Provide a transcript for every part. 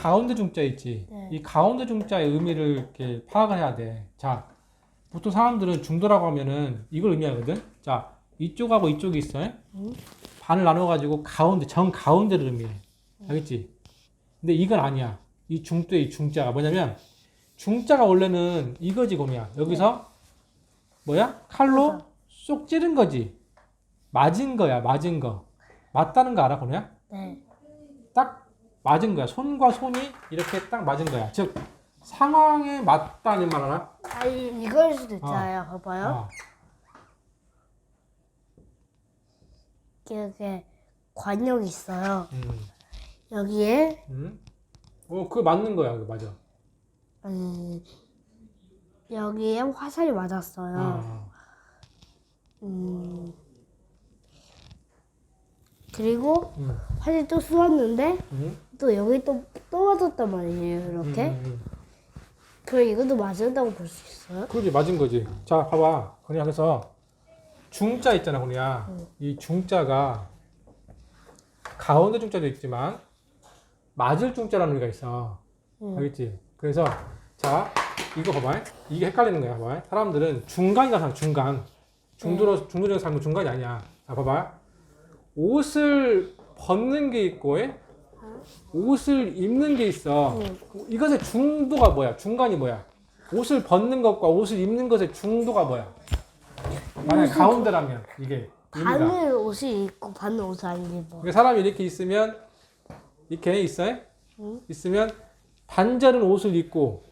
가운데 중자 있지. 네. 이 가운데 중자의 의미를 이렇게 파악을 해야 돼. 자, 보통 사람들은 중도라고 하면은 이걸 의미하거든. 자, 이쪽하고 이쪽이 있어. 음. 반을 나눠가지고 가운데, 정 가운데를 의미해. 알겠지? 근데 이건 아니야. 이 중도의 이 중자가 뭐냐면, 중자가 원래는 이거지, 곰이야. 여기서, 뭐야? 칼로. 쏙 찌른 거지. 맞은 거야, 맞은 거. 맞다는 거 알아, 곰이야? 네. 딱 맞은 거야. 손과 손이 이렇게 딱 맞은 거야. 즉, 상황에 맞다는 말 알아? 아 이- 이걸 수도 있잖아요. 봐봐요. 어. 이렇게 관역이 있어요. 음. 여기에 음. 어, 그거 맞는 거야. 그거 맞아. 음, 여기에 화살이 맞았어요. 어. 음, 그리고 음. 화살이 또 쏘았는데 음. 또 여기 또 또 맞았단 말이에요. 이렇게. 음, 음, 그럼 이것도 맞았다고 볼 수 있어요? 음. 그러지, 맞은 거지. 자, 봐봐. 그냥 그래서 중자 있잖아, 그냥. 음. 이 중자가 가운데 중자도 있지만 맞을 중자라는 의미가 있어. 음. 알겠지? 그래서 자 이거 봐봐 이게 헷갈리는 거야 봐봐 사람들은 중간이라 생각 중간 중도로 중도적인 삶은 중간이 아니야 자 봐봐 옷을 벗는 게 있고 에? 옷을 입는 게 있어 음. 이것의 중도가 뭐야 중간이 뭐야 옷을 벗는 것과 옷을 입는 것의 중도가 뭐야 만약 가운데라면 이게 의미가 반은 옷이 있고 반은 옷을 안 입어. 그러니까 사람이 이렇게 있으면 이렇게 있어요? 응? 있으면 반절은 옷을 입고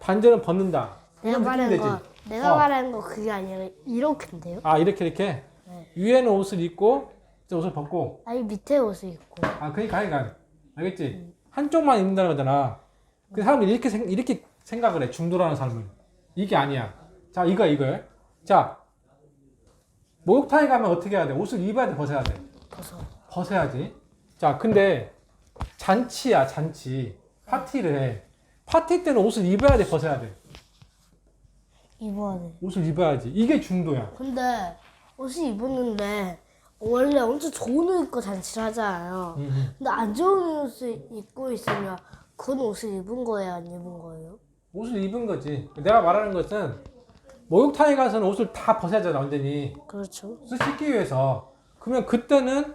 반절은 벗는다. 내가 말한 느낌이 거, 되지? 내가 어. 말한 거 그게 아니라 이렇게인데요? 아 이렇게 이렇게 네. 위에는 옷을 입고 이제 옷을 벗고 아니 밑에 옷을 입고. 아 그러니까 그러니까 알겠지? 한쪽만 입는다는 거잖아. 그 사람들이 이렇게 생, 이렇게 생각을 해 중도라는 삶을 이게 아니야. 자 이거 이거요. 자 목욕탕에 가면 어떻게 해야 돼? 옷을 입어야 돼 벗어야 돼? 벗어. 벗어야지. 자, 근데 잔치야, 잔치. 파티를 해. 파티 때는 옷을 입어야 돼, 벗어야 돼. 입어야 돼. 옷을 입어야지. 이게 중도야. 근데 옷을 입었는데 원래 엄청 좋은 옷 입고 잔치를 하잖아요. 음. 근데 안 좋은 옷을 입고 있으면 그건 옷을 입은 거예요, 안 입은 거예요? 옷을 입은 거지. 내가 말하는 것은 목욕탕에 가서는 옷을 다 벗어야 되잖아, 완전히. 그렇죠. 옷을 씻기 위해서. 그러면 그때는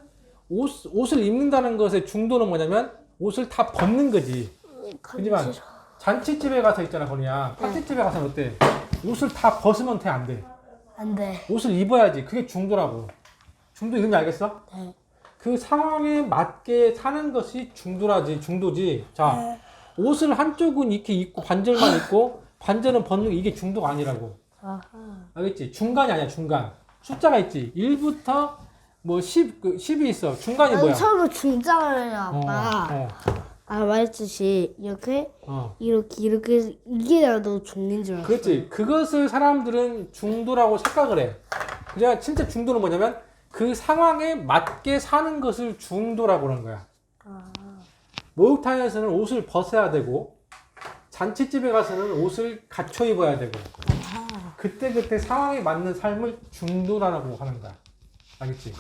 옷, 옷을 입는다는 것의 중도는 뭐냐면 옷을 다 벗는 거지. 하지만 간지- 잔치집에 가서 있잖아, 거니야. 파티집에 가서는 어때? 옷을 다 벗으면 돼, 안 돼? 안 돼. 옷을 입어야지. 그게 중도라고. 중도 의미 알겠어? 네. 그 상황에 맞게 사는 것이 중도라지, 중도지. 자, 옷을 한쪽은 이렇게 입고 반절만 입고 반절은 벗는 게 이게 중도가 아니라고. 아하. 알겠지? 중간이 아니야, 중간. 숫자가 있지. 1부터 뭐 10, 그 10이 있어. 중간이 난 뭐야? 처음에 중장을 어, 아빠가 어, 아 말했듯이 이렇게 어. 이렇게 이렇게 해서 이게 나도 종인 줄 알았어. 그렇지. 그것을 사람들은 중도라고 착각을 해. 그냥 진짜 중도는 뭐냐면 그 상황에 맞게 사는 것을 중도라고 그러는 거야. 아, 목욕탕에서는 옷을 벗어야 되고 잔치집에 가서는 옷을 갖춰 입어야 되고 아하. 그때 그때 상황에 맞는 삶을 중도라고 하는 거야. 알겠지?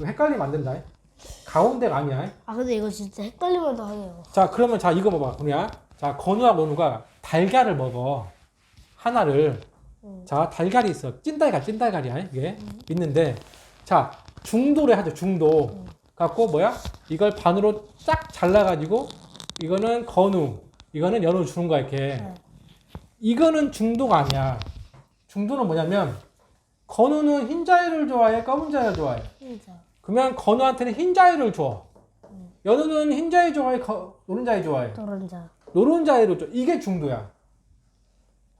헷갈리면 안 된다. 가운데가 아니야. 아 근데 이거 진짜 헷갈리면 더 하네요. 자 그러면 자 이거 봐봐 그냥 자 건우와 건우가 달걀을 먹어 하나를 음. 자 달걀이 있어. 찐달걀 찐달걀이야 이게 있는데 자 중도를 하죠 중도. 갖고 뭐야? 이걸 반으로 쫙 잘라가지고 이거는 건우 이거는 연우 주는 거야 이렇게. 네. 이거는 중도가 아니야. 중도는 뭐냐면 건우는 흰자위를 좋아해 검은 자위를 좋아해? 진짜. 그러면 건우한테는 흰자위를 줘. 연우는 흰자위 좋아해 거- 노른자위 좋아해? 노른자. 노른자위를 줘. 이게 중도야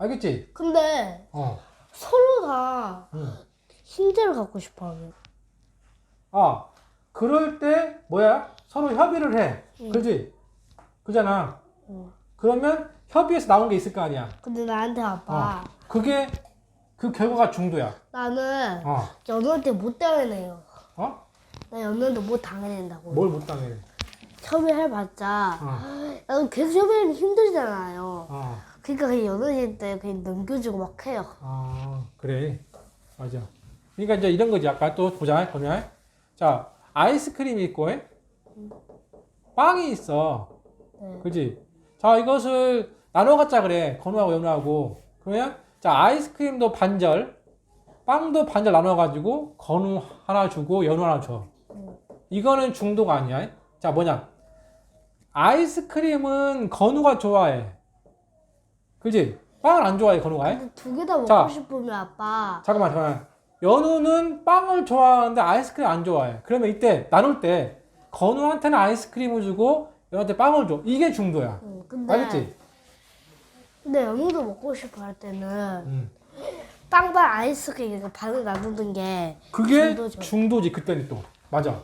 알겠지? 근데 어 서로 다 응. 흰자를 갖고 싶어 하면. 아, 그럴 때 뭐야? 서로 협의를 해. 응. 그지? 그잖아. 응. 그러면 협의해서 나온 게 있을 거 아니야. 근데 나한테 아빠 그게 그 결과가 중도야. 나는 어. 연우한테 못 당해내요. 어? 나 연우한테 못 당해낸다고. 뭘 못 당해. 협의해봤자 어. 계속 협의하면 힘들잖아요. 어. 그러니까 그냥 연우한테 그냥 넘겨주고 막 해요. 아, 그래. 맞아. 그러니까 이제 이런 거지. 아까 또 보자. 보면. 자, 아이스크림이 있고, 에? 빵이 있어. 네. 그지? 자, 이것을 나눠 갖자 그래. 건우하고 연우하고. 그러면 자, 아이스크림도 반절, 빵도 반절 나눠 가지고 건우 하나 주고 연우 하나 줘. 이거는 중도가 아니야. 자, 뭐냐? 아이스크림은 건우가 좋아해. 그지? 빵을 안 좋아해, 건우가. 근데 두개 다 먹고 자. 싶으면 아빠 잠깐만, 잠깐만. 연우는 빵을 좋아하는데 아이스크림 안 좋아해. 그러면 이때 나눌 때 건우한테는 아이스크림을 주고 연우한테 빵을 줘. 이게 중도야. 응, 근데 알겠지? 근데 연우도 먹고 싶어 할 때는 음. 빵반 아이스크림 이거 반을 나누는 게 그게 중도죠. 중도지 그때는 또 맞아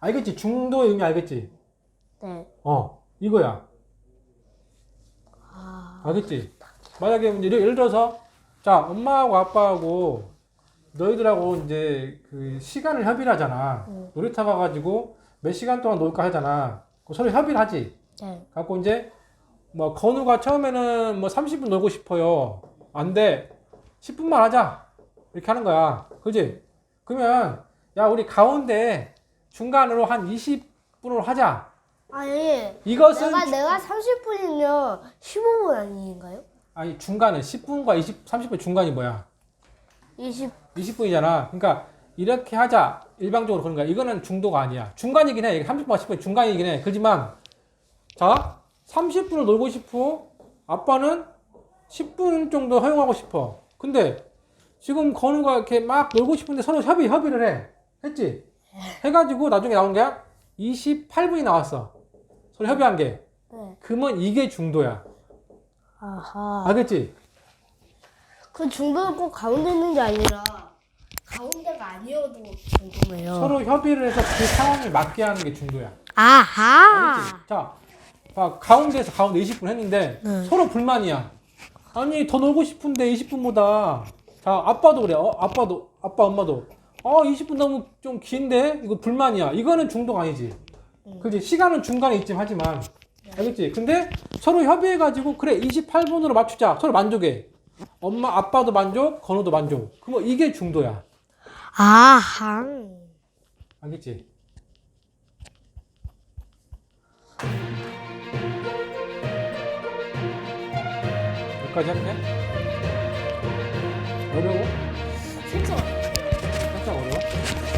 알겠지 중도의 의미 알겠지 네. 어 이거야 아, 알겠지 만약에 이제 예를 들어서 자 엄마하고 아빠하고 너희들하고 이제 그 시간을 협의를 하잖아 응. 놀이터 가가지고 몇 시간 동안 놀까 하잖아 그 서로 협의를 하지 네. 갖고 이제 뭐 건우가 처음에는 뭐 30분 놀고 싶어요. 안 돼. 10분만 하자. 이렇게 하는 거야. 그지? 그러면 야 우리 가운데 중간으로 한 20분으로 하자. 아니 이것은 내가 주- 내가 30분이면 15분 아닌가요? 아니 중간은 10분과 20, 30분 중간이 뭐야? 20 20분이잖아. 그러니까 이렇게 하자. 일방적으로 그런 거야. 이거는 중도가 아니야. 중간이긴 해. 30분과 10분 중간이긴 해. 그렇지만 자 30분을 놀고 싶어. 아빠는 10분 정도 허용하고 싶어. 근데 지금 건우가 이렇게 막 놀고 싶은데 서로 협의 협의를 해. 했지? 해가지고 나중에 나온 게 28분이 나왔어. 서로 협의한 게. 네. 그러면 이게 중도야. 아하. 알겠지? 그 중도는 꼭 가운데 있는 게 아니라 가운데가 아니어도 궁금해요. 서로 협의를 해서 그 상황에 맞게 하는 게 중도야. 아하. 알겠지? 자, 봐, 가운데에서 가운데 20분 했는데 네. 서로 불만이야. 아니 더 놀고 싶은데 20분보다. 자, 아빠도 그래. 어, 아빠도 아빠 엄마도. 아 20분 너무 좀 긴데 이거 불만이야. 이거는 중도가 아니지. 그지? 시간은 중간에 있지 하지만 알겠지? 근데 서로 협의해가지고 그래 28분으로 맞추자. 서로 만족해. 엄마 아빠도 만족, 건우도 만족. 그럼 이게 중도야. 아하. 알겠지? 여기까지 할게. 어려워? 진짜 살짝 어려워?